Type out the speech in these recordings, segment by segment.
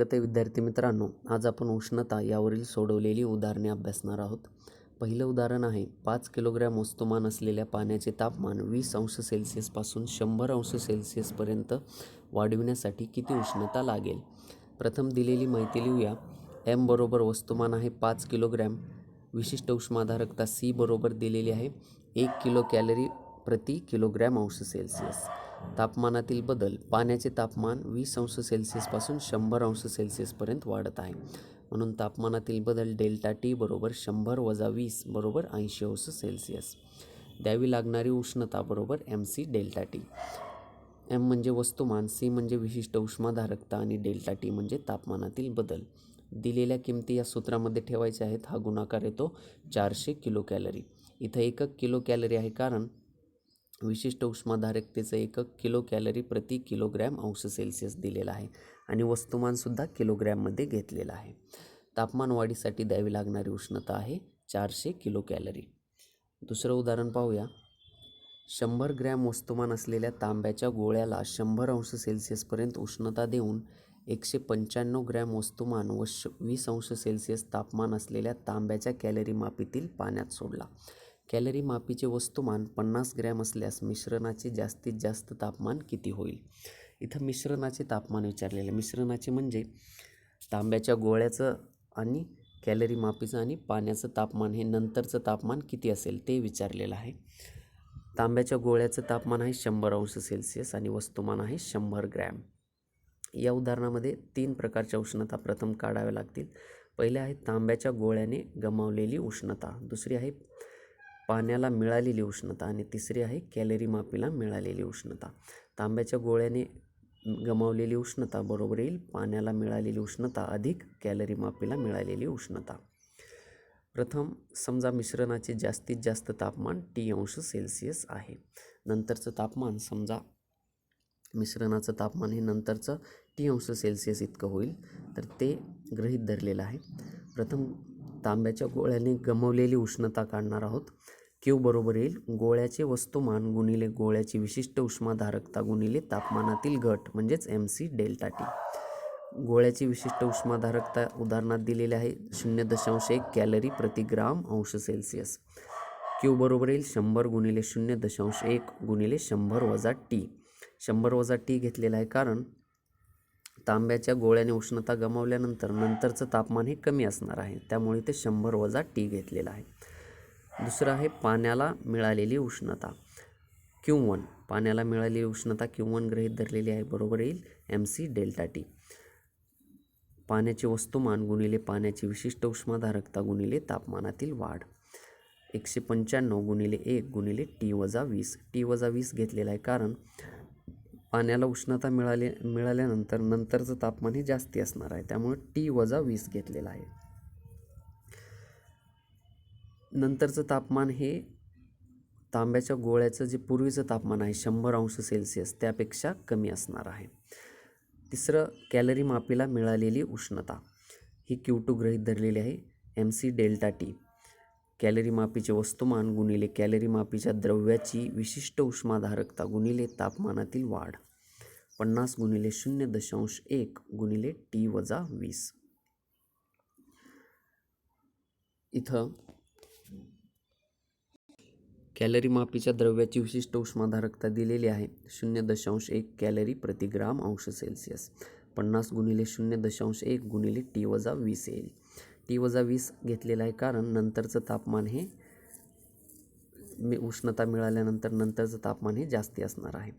गत विद्यार्थी मित्रांनो आज आपण उष्णता यावरील सोडवलेली उदाहरणे अभ्यासणार आहोत. पहिलं उदाहरण आहे पाच किलोग्रॅम वस्तुमान असलेल्या पाण्याचे तापमान वीस अंश सेल्सिअसपासून शंभर अंश सेल्सिअसपर्यंत वाढविण्यासाठी किती उष्णता लागेल? प्रथम दिलेली माहिती लिहूया. एम बरोबर वस्तुमान आहे पाच किलोग्रॅम. विशिष्ट उष्माधारकता सी बरोबर दिलेली आहे एक किलो कॅलरी प्रति किलोग्रॅम अंश सेल्सिअस. तापमानातील बदल पाण्याचे तापमान वीस अंश सेल्सिअसपासून शंभर अंश सेल्सिअसपर्यंत वाढत आहे. म्हणून तापमानातील बदल डेल्टा टी बरोबर शंभर वजा वीस बरोबर ऐंशी अंश सेल्सिअस. द्यावी लागणारी उष्णता बरोबर M C delta T. M म्हणजे वस्तुमान सी म्हणजे विशिष्ट उष्माधारकता आणि डेल्टा टी म्हणजे तापमानातील बदल. दिलेल्या किमती या सूत्रामध्ये ठेवायच्या आहेत हा गुणाकार येतो चारशे किलो कॅलरी इथं एकक किलो कॅलरी आहे कारण विशिष्ट उष्माधारकतेचं एकक किलो कॅलरी प्रति किलोग्रॅम अंश सेल्सिअस दिलेला आहे आणि वस्तुमानसुद्धा किलोग्रॅममध्ये घेतलेलं आहे. तापमान वाढीसाठी द्यावी लागणारी उष्णता आहे चारशे किलो कॅलरी दुसरं उदाहरण पाहूया. शंभर ग्रॅम वस्तुमान असलेल्या तांब्याच्या गोळ्याला शंभर अंश सेल्सिअसपर्यंत उष्णता देऊन एकशे पंच्याण्णव ग्रॅम वस्तुमान व श वीस अंश सेल्सिअस तापमान असलेल्या तांब्याच्या कॅलरी मापीतील पाण्यात सोडला. कॅलरी मापीचे वस्तुमान पन्नास ग्रॅम असल्यास मिश्रणाचे जास्तीत जास्त तापमान किती होईल? इथं मिश्रणाचे तापमान विचारलेले मिश्रणाचे म्हणजे तांब्याच्या गोळ्याचं आणि कॅलरी मापीचं आणि पाण्याचं तापमान हे नंतरचं तापमान किती असेल ते विचारलेलं आहे. तांब्याच्या गोळ्याचं तापमान आहे शंभर अंश सेल्सिअस आणि वस्तुमान आहे शंभर ग्रॅम. या उदाहरणामध्ये तीन प्रकारच्या उष्णता प्रथम काढाव्या लागतील. पहिले आहे तांब्याच्या गोळ्याने गमावलेली उष्णता. दुसरी आहे पाण्याला मिळालेली उष्णता आणि तिसरी आहे कॅलरी मापीला मिळालेली उष्णता. तांब्याच्या गोळ्याने गमावलेली उष्णता बरोबर येईल. पाण्याला मिळालेली उष्णता अधिक कॅलरी मापीला मिळालेली उष्णता. प्रथम समजा मिश्रणाचे जास्तीत जास्त तापमान टी अंश सेल्सिअस आहे. नंतरचं तापमान समजा मिश्रणाचं तापमान हे नंतरचं टी अंश सेल्सिअस इतकं होईल तर ते गृहीत धरलेलं आहे. प्रथम तांब्याच्या गोळ्याने गमवलेली उष्णता काढणार आहोत. क्यू बरोबर येईल. गोळ्याचे वस्तुमान गुणिले गोळ्याची विशिष्ट उष्माधारकता गुणिले तापमानातील घट म्हणजेच एम सी डेल्टा टी गोळ्याची विशिष्ट उष्माधारकता उदाहरणात दिलेली आहे. शून्य दशांश एक कॅलरी प्रति ग्राम अंश सेल्सिअस. क्यू बरोबर येईल शंभर गुणिले शून्य दशांश एक गुणिले शंभर वजा टी शंभर वजा टी घेतलेला आहे कारण तांब्याच्या गोळ्याने उष्णता गमावल्यानंतर नंतरचं तापमान हे कमी असणार आहे. त्यामुळे ते शंभर वजा टी घेतलेलं आहे. दुसरं आहे पाण्याला मिळालेली उष्णता. क्यू वन पाण्याला मिळालेली उष्णता क्यू वन गृहीत धरलेली आहे बरोबर येईल? M C delta T. पाण्याचे वस्तुमान गुणिले पाण्याची विशिष्ट उष्माधारकता गुणिले तापमानातील वाढ. एकशे पंच्याण्णव गुणिले एक गुणिले टी वजा वीस. टी वजा वीस घेतलेला आहे कारण पाण्याला उष्णता मिळाले मिळाल्यानंतर नंतरचं तापमान हे जास्ती असणार आहे. त्यामुळे टी वजा वीस घेतलेलं आहे. नंतरचं तापमान हे तांब्याच्या गोळ्याचं जे पूर्वीचं तापमान आहे शंभर अंश सेल्सिअस त्यापेक्षा कमी असणार आहे. तिसरं कॅलरी मापीला मिळालेली उष्णता. ही क्यू टू गृहीत धरलेली आहे M C delta T. Calorie मापीचे वस्तुमान गुणिले कॅलरी मापीच्या द्रव्याची विशिष्ट उष्माधारकता गुणिले तापमानातील वाढ. पन्नास गुणिले शून्य दशांश एक गुणिले टी वजा वीस. इथं कॅलरी मापीच्या द्रव्याची विशिष्ट उष्माधारकता दिलेली आहे. शून्य दशांश एक कॅलरी प्रतिग्राम अंश सेल्सिअस. पन्नास गुणिले शून्य दशांश एक गुणिले टी वजा वीस येईल टी वजा वीस घेतलेलं आहे कारण नंतरचं तापमान हे मी उष्णता मिळाल्यानंतर नंतरचं तापमान हे जास्ती असणार आहे.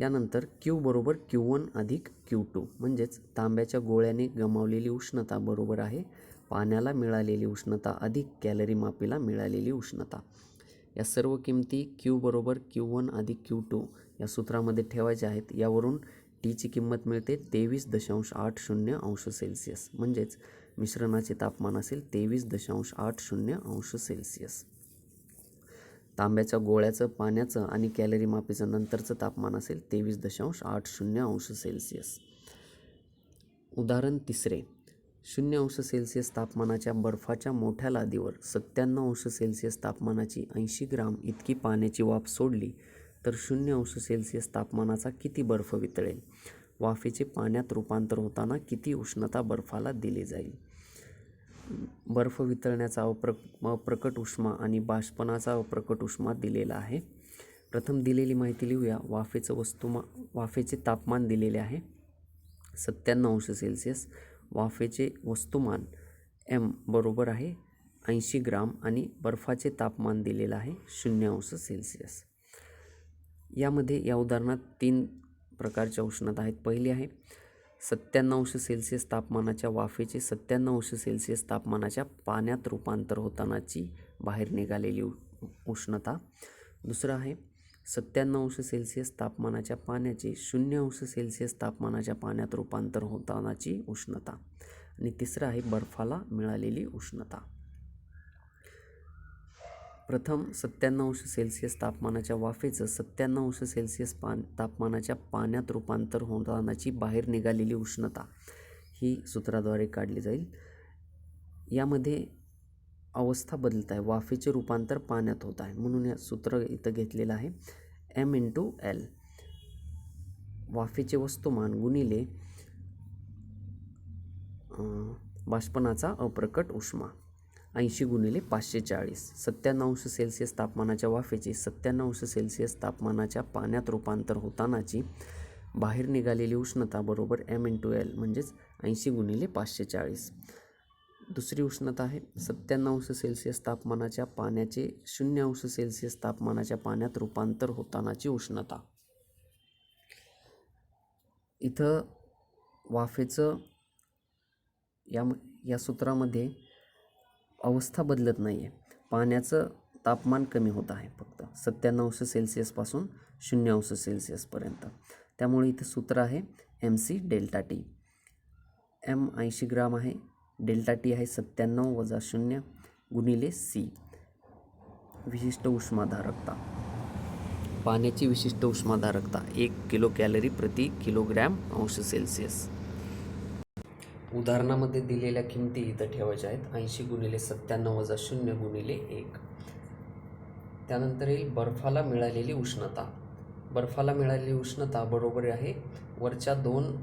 यानंतर क्यू बरोबर क्यू वन अधिक क्यू टू म्हणजेच तांब्याच्या गोळ्याने गमावलेली उष्णता बरोबर आहे. पाण्याला मिळालेली उष्णता अधिक कॅलरी मापीला मिळालेली उष्णता. या सर्व किमती क्यू बरोबर क्यू वन अधिक क्यू टू या सूत्रामध्ये ठेवायच्या आहेत. यावरून टीची किंमत मिळते तेवीस दशांश आठ शून्य अंश सेल्सिअस. म्हणजेच मिश्रणाचे तापमान असेल तेवीस दशांश आठ शून्य अंश सेल्सिअस. तांब्याच्या गोळ्याचं पाण्याचं आणि कॅलरी मापीचं नंतरचं तापमान असेल तेवीस दशांश आठ शून्य अंश सेल्सिअस. उदाहरण तिसरे. शून्य अंश सेल्सिअस तापमानाच्या बर्फाच्या मोठ्या लादीवर सत्त्याण्णव अंश सेल्सिअस तापमानाची ऐंशी ग्राम इतकी पाण्याची वाफ सोडली तर शून्य अंश सेल्सिअस तापमानाचा किती बर्फ वितळेल? वाफेचे पाण्यात रूपांतर होताना किती उष्णता बर्फाला दिली जाईल? बर्फ वितळण्याचा अप्र अप्रकट उष्मा आणि बाष्पणाचा अप्रकट उष्मा दिलेला आहे. प्रथम दिलेली माहिती लिहूया. वाफेचं वस्तुमा वाफेचे तापमान दिलेले आहे. सत्त्याण्णव अंश सेल्सिअस वाफेचे वस्तुमान एम बरोबर आहे. ऐंशी ग्राम आणि बर्फाचे तापमान दिलेलं आहे शून्य अंश सेल्सिअस. यामध्ये या उदाहरणात तीन प्रकारच्या उष्णता आहेत. पहिली आहे सत्त्याण्णव अंश सेल्सिअस तापमानाच्या वाफेचे सत्त्याण्णव अंश सेल्सिअस तापमानाच्या पाण्यात रूपांतर होतानाची बाहेर निघालेली उ उष्णता. दुसरं आहे सत्त्याण्णव अंश सेल्सिअस तापमानाच्या पाण्याचे शून्य अंश सेल्सिअस तापमानाच्या पाण्यात रूपांतर होतानाची उष्णता. आणि तिसरं आहे बर्फाला मिळालेली उष्णता. प्रथम सत्त्याण्णव अंश सेल्सिअस तापमानाच्या वाफेचं सत्त्याण्णव अंश सेल्सिअस पान तापमानाच्या पाण्यात रूपांतर होतानाची बाहेर निघालेली उष्णता ही सूत्राद्वारे काढली जाईल. यामध्ये अवस्था बदलत आहे वाफेचे रूपांतर पाण्यात होत आहे. म्हणून या सूत्र इथं घेतलेलं आहे. एम इंटू एल वाफेचे वस्तुमान गुणिले बाष्पणाचा बाष्पनाचा अप्रकट उष्मा. ऐंशी गुणिले पाचशे चाळीस. सत्त्याण्णव अंश सेल्सिअस तापमानाच्या वाफेचे सत्त्याण्णव अंश सेल्सिअस तापमानाच्या पाण्यात रूपांतर होतानाची बाहेर निघालेली उष्णता बरोबर एम इंटू एल म्हणजेच ऐंशी गुणिले पाचशे चाळीस. दुसरी उष्णता आहे. सत्त्याण्णव अंश सेल्सिअस तापमानाच्या पाण्याचे शून्य अंश सेल्सिअस तापमानाच्या पाण्यात रूपांतर होतानाची उष्णता. इथं वाफेचं या या सूत्रामध्ये अवस्था बदलत नाही आहे पाण्याचं तापमान कमी होत आहे फक्त. सत्त्याण्णव अंश सेल्सिअसपासून शून्य अंश सेल्सिअसपर्यंत त्यामुळे इथं सूत्र आहे M C delta T. M ऐंशी ग्राम आहे. डेल्टा टी आहे सत्त्याण्णव वजा शून्य गुणिले सी. विशिष्ट उष्माधारकता. पाण्याची विशिष्ट उष्माधारकता एक किलो कॅलरी प्रति किलोग्रॅम अंश सेल्सिअस. उदाहरणामध्ये दिलेल्या किमती इथं ठेवायच्या आहेत. ऐंशी गुणिले सत्त्याण्णव वजा शून्य गुणिले एक. त्यानंतर येईल बर्फाला मिळालेली उष्णता. बर्फाला मिळालेली उष्णता बरोबर आहे वरच्या दोन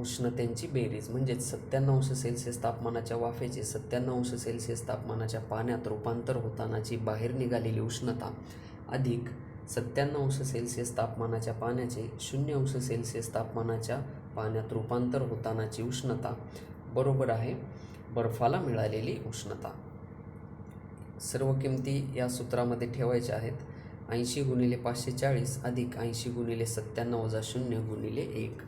उष्णतेची बेरीज. म्हणजेच सत्त्याण्णव अंश सेल्सिअस तापमानाच्या वाफेचे सत्त्याण्णव अंश सेल्सिअस तापमानाच्या पाण्यात रूपांतर होतानाची बाहेर निघालेली उष्णता अधिक सत्त्याण्णव अंश सेल्सिअस तापमानाच्या पाण्याचे शून्य अंश सेल्सिअस तापमानाच्या पाण्यात रूपांतर होतानाची उष्णता बरोबर आहे. बर्फाला मिळालेली उष्णता. सर्व किमती या सूत्रामध्ये ठेवायच्या आहेत. ऐंशी गुणिले पाचशे चाळीस अधिक ऐंशी गुणिले सत्त्याण्णव वजा शून्य गुणिले एक.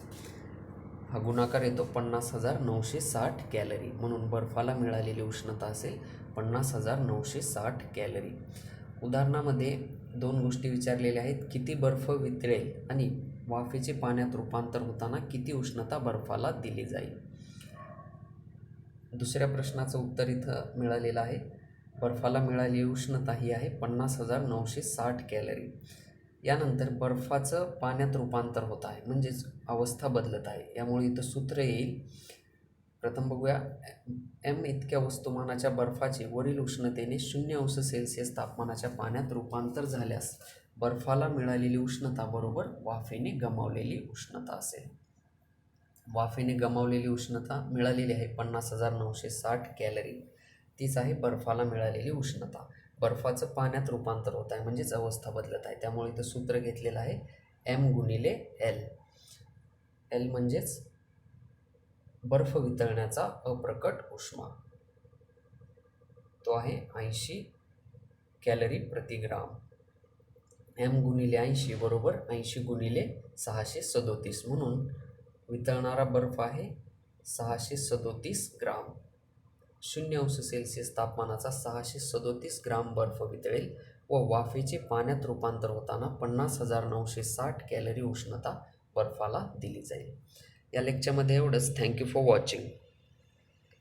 हा गुणाकार येतो पन्नास हजार नऊशे साठ कॅलरी. म्हणून बर्फाला मिळालेली उष्णता असेल पन्नास हजार नऊशे साठ कॅलरी. उदाहरणामध्ये दोन गोष्टी विचारलेल्या आहेत. किती बर्फ वितळेल आणि वाफेचे पाण्यात रूपांतर होताना किती उष्णता बर्फाला दिली जाईल? दुसऱ्या प्रश्नाचं उत्तर इथं मिळालेलं आहे. बर्फाला मिळालेली उष्णता ही आहे पन्नास हजार नऊशे साठ कॅलरी. यानंतर बर्फाचं पाण्यात रूपांतर होत आहे. म्हणजेच अवस्था बदलत आहे. यामुळे इथं सूत्र येईल. प्रथम बघूया. एम इतक्या वस्तुमानाच्या बर्फाचे वरील उष्णतेने शून्य अंश सेल्सिअस तापमानाच्या पाण्यात रूपांतर झाल्यास बर्फाला मिळालेली उष्णता बरोबर वाफेने गमावलेली उष्णता असेल. वाफेने गमावलेली उष्णता मिळालेली आहे पन्नास हजार नऊशे साठ कॅलरी. तीच आहे बर्फाला मिळालेली उष्णता. बर्फाचं पाण्यात रूपांतर होत आहे. म्हणजेच अवस्था बदलत आहे. त्यामुळे इथं सूत्र घेतलेलं आहे एम गुणिले एल एल म्हणजेच बर्फ वितळण्याचा अप्रकट उष्मा. तो आहे ऐंशी कॅलरी प्रति ग्राम. एम गुणिले ऐंशी बरोबर ऐंशी गुणिले सहाशे सदोतीस. म्हणून वितळणारा बर्फ आहे सहाशे सदोतीस ग्राम. शून्य अंश सेल्सिअस तापमानाचा सहाशे सदोतीस ग्राम बर्फ वितळेल व वाफेचे पाण्यात रूपांतर होताना पन्नास हजार नऊशे साठ कॅलरी उष्णता बर्फाला दिली जाईल. या लेक्चरमध्ये एवढंच. Thank you for watching